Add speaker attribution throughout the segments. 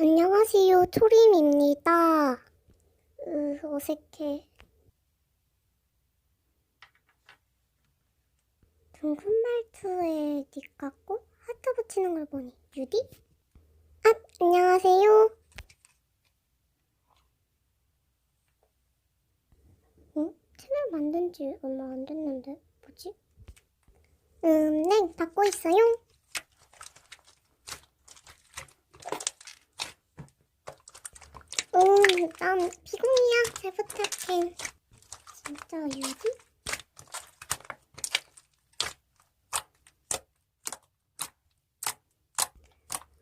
Speaker 1: 안녕하세요, 초림입니다. 으, 어색해. 둥근 말투에 닉 같고 하트 붙이는 걸 보니 유디? 아, 안녕하세요. 어? 채널 만든 지 얼마 안 됐는데 뭐지? 음, 네, 받고 있어요. 오, 난 비공이야. 잘 부탁해. 진짜 유디?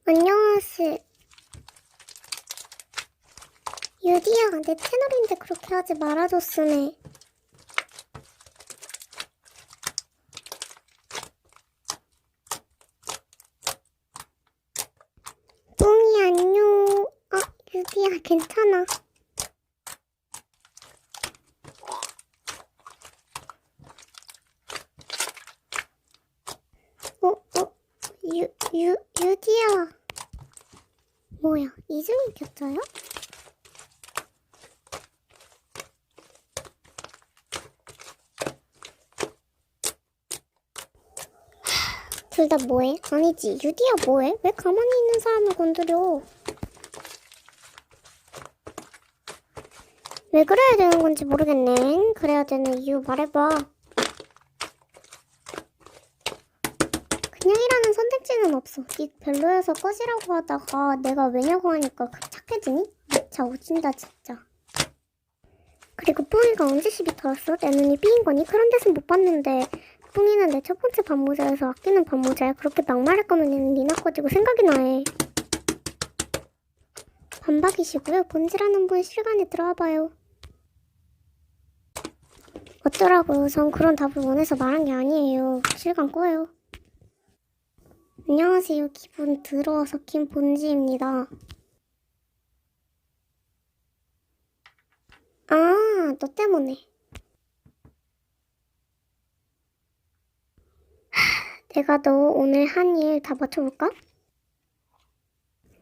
Speaker 1: 안녕하세요. 유디야, 내 채널인데 그렇게 하지 말아줬으네. 뿡이 안녕. 아, 유디야, 괜찮아. 어, 어, 유, 유, 유디야. 뭐야, 이중이 겹쳐요? 둘 다 뭐해? 아니지, 유디야 뭐해? 왜 가만히 있는 사람을 건드려? 왜 그래야 되는 건지 모르겠네. 그래야 되는 이유 말해봐. 그냥이라는 선택지는 없어. 니 별로여서 꺼지라고 하다가 내가 왜냐고 하니까 급 착해지니? 미쳐 오진다 진짜. 그리고 뿡이가 언제 시비 털었어? 내 눈이 삐인 거니? 그런 데서 못 봤는데 뿡이는 내 첫 번째 반모자여서 아끼는 반모자야. 그렇게 막말할 거면 얘는 니나 꺼지고 생각이 나 해. 반박이시고요. 본질하는 분 실간에 들어와 봐요. 어쩌라고요. 전 그런 답을 원해서 말한 게 아니에요. 실간 꺼요. 안녕하세요. 기분 더러워서 킨 본지입니다. 아, 너 때문에. 하, 내가 너 오늘 한 일 다 맞춰볼까?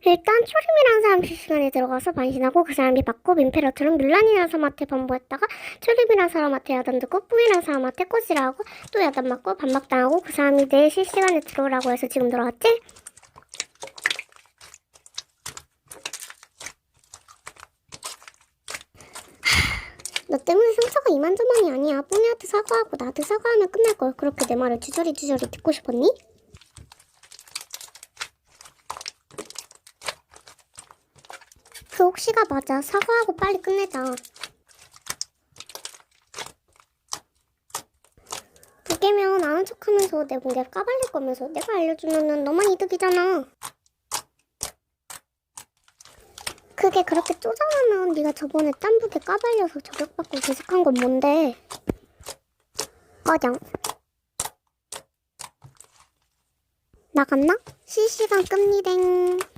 Speaker 1: 일단 초림이라는 사람 실시간에 들어가서 반신하고 그 사람이 받고 민폐라처럼 밀란이라는 사람한테 반보했다가 초림이라는 사람한테 야단 듣고 뿡이라는 사람한테 꼬지라고 또 야단 맞고 반박당하고 그 사람이 내 실시간에 들어오라고 해서 지금 들어왔지? 너 때문에 상처가 이만저만이 아니야. 뿡이한테 사과하고 나한테 사과하면 끝날 걸. 그렇게 내 말을 주저리 주저리 듣고 싶었니? 그 혹시가 맞아. 사과하고 빨리 끝내자. 두 개면 아는 척하면서 내 목에 까발릴 거면서 내가 알려주면은 너만 이득이잖아. 그게 그렇게 쪼잔하면 네가 저번에 딴북에 까발려서 저격받고 계속한 건 뭔데? 꺼정. 나갔나? 실시간 끕니댕.